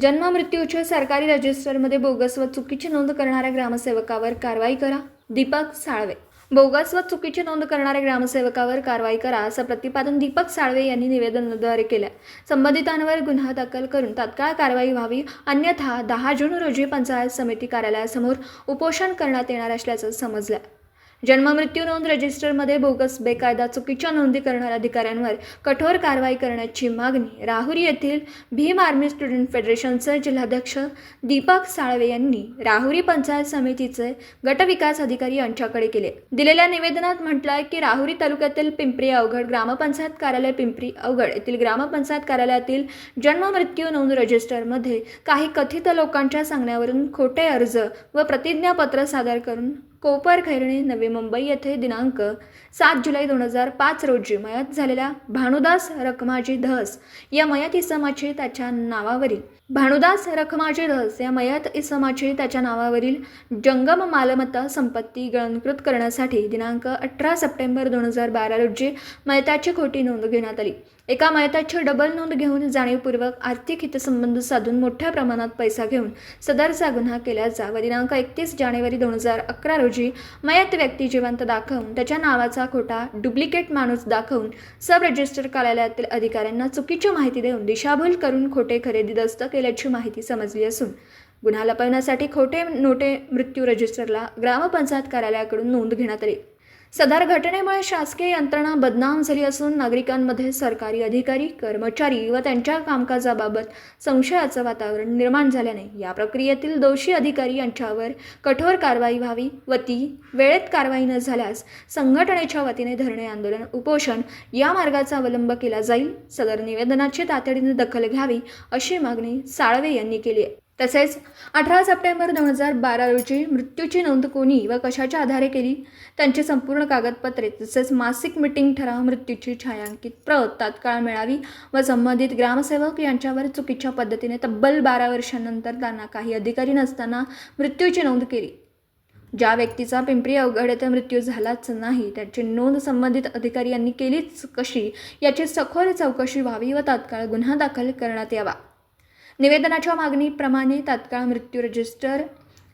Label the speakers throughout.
Speaker 1: जन्म मृत्यूच्या सरकारी रजिस्टरमध्ये बोगस व चुकीची नोंद करणाऱ्या ग्रामसेवकावर कारवाई करा. दीपक साळवे. बोगस व चुकीची नोंद करणाऱ्या ग्रामसेवकावर कारवाई करा असं प्रतिपादन दीपक साळवे यांनी निवेदनाद्वारे केलं. संबंधितांवर गुन्हा दाखल करून तात्काळ कारवाई व्हावी अन्यथा दहा जून रोजी पंचायत समिती कार्यालयासमोर उपोषण करण्यात येणार असल्याचं समजलं. जन्ममृत्यू नोंद रजिस्टरमध्ये बोगस बेकायदा चुकीच्या नोंदी करणाऱ्या अधिकाऱ्यांवर कठोर कारवाई करण्याची मागणी राहुरी येथील भीम आर्मी स्टुडंट फेडरेशनचे जिल्हाध्यक्ष दीपक साळवे यांनी राहुरी पंचायत समितीचे गटविकास अधिकारी यांच्याकडे केले. दिलेल्या निवेदनात म्हटलं आहे की राहुरी तालुक्यातील पिंपरी अवघड ग्रामपंचायत कार्यालय पिंपरी अवघड येथील ग्रामपंचायत कार्यालयातील जन्ममृत्यू नोंद रजिस्टरमध्ये काही कथित लोकांच्या सांगण्यावरून खोटे अर्ज व प्रतिज्ञापत्र सादर करून कोपर खैरणे नवी मुंबई येथे दिनांक सात जुलै दोन हजार पाच रोजी मयत झालेल्या भानुदास रखमाजी धस या मयत इसमाची त्याच्या नावावरील भानुदास रखमाजी धस या मयत इसमाची त्याच्या नावावरील जंगम मालमत्ता संपत्ती गणकृत करण्यासाठी दिनांक अठरा सप्टेंबर दोन हजार बारा रोजी मयताची खोटी नोंद घेण्यात आली. एका मयताची डबल नोंद घेऊन जाणीवपूर्वक आर्थिक हितसंबंध साधून मोठ्या प्रमाणात पैसा घेऊन सदरचा गुन्हा केल्याचा व दिनांक एकतीस जानेवारी दोन हजार अकरा रोजी मयत व्यक्ती जिवंत दाखवून त्याच्या नावाचा खोटा डुप्लिकेट माणूस दाखवून सब रजिस्टर कार्यालयातील अधिकाऱ्यांना चुकीची माहिती देऊन दिशाभूल करून खोटे खरेदी दस्त केल्याची माहिती समजली असून गुन्हा लपवण्यासाठी खोटे नोटे मृत्यू रजिस्टरला ग्रामपंचायत कार्यालयाकडून नोंद घेण्यात आली. सदर घटनेमुळे शासकीय यंत्रणा बदनाम झाली असून नागरिकांमध्ये सरकारी अधिकारी कर्मचारी व त्यांच्या कामकाजाबाबत संशयाचं वातावरण निर्माण झाल्याने या प्रक्रियेतील दोषी अधिकारी यांच्यावर कठोर कारवाई व्हावी व ती वेळेत कारवाई न झाल्यास संघटनेच्या वतीने धरणे आंदोलन उपोषण या मार्गाचा अवलंब केला जाईल. सदर निवेदनाची तातडीने दखल घ्यावी अशी मागणी साळवे यांनी केली आहे. तसेच अठरा सप्टेंबर दोन हजार बारा रोजी मृत्यूची नोंद कोणी व कशाच्या आधारे केली? त्यांची संपूर्ण कागदपत्रे तसेच मासिक मिटिंग ठराव मृत्यूची छायांकित प्रत तात्काळ मिळावी व संबंधित ग्रामसेवक यांच्यावर चुकीच्या पद्धतीने तब्बल बारा वर्षांनंतर त्यांना काही अधिकारी नसताना मृत्यूची नोंद केली. ज्या व्यक्तीचा पिंपरी अवघड येथे मृत्यू झालाच नाही त्याची नोंद संबंधित अधिकारी यांनी केलीच कशी? याची सखोल चौकशी व्हावी व तात्काळ गुन्हा दाखल करण्यात यावा. निवेदनाच्या मागणीप्रमाणे तात्काळ मृत्यू रजिस्टर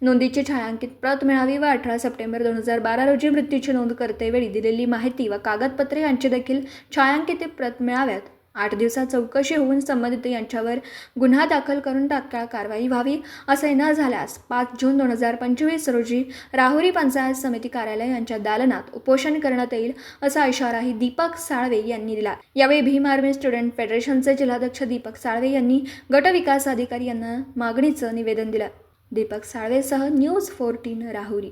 Speaker 1: नोंदीची छायांकित प्रत मिळावी व अठरा सप्टेंबर दोन हजार बारा रोजी मृत्यूची नोंद करतेवेळी दिलेली माहिती व कागदपत्रे यांची देखील छायांकित प्रत मिळाव्यात. आठ दिवसात चौकशी होऊन संबंधित यांच्यावर गुन्हा दाखल करून तात्काळ कारवाई व्हावी असे न झाल्यास पाच जून दोन हजार पंचवीस रोजी राहुरी पंचायत समिती कार्यालय यांच्या दालनात उपोषण करण्यात येईल असा इशाराही दीपक साळवे यांनी दिला. यावेळी भीम आर्मी स्टुडंट फेडरेशनचे जिल्हाध्यक्ष दीपक साळवे यांनी गटविकास अधिकारी यांना मागणीचं निवेदन दिलं. दीपक साळवेसह न्यूज फोर्टीन राहुरी.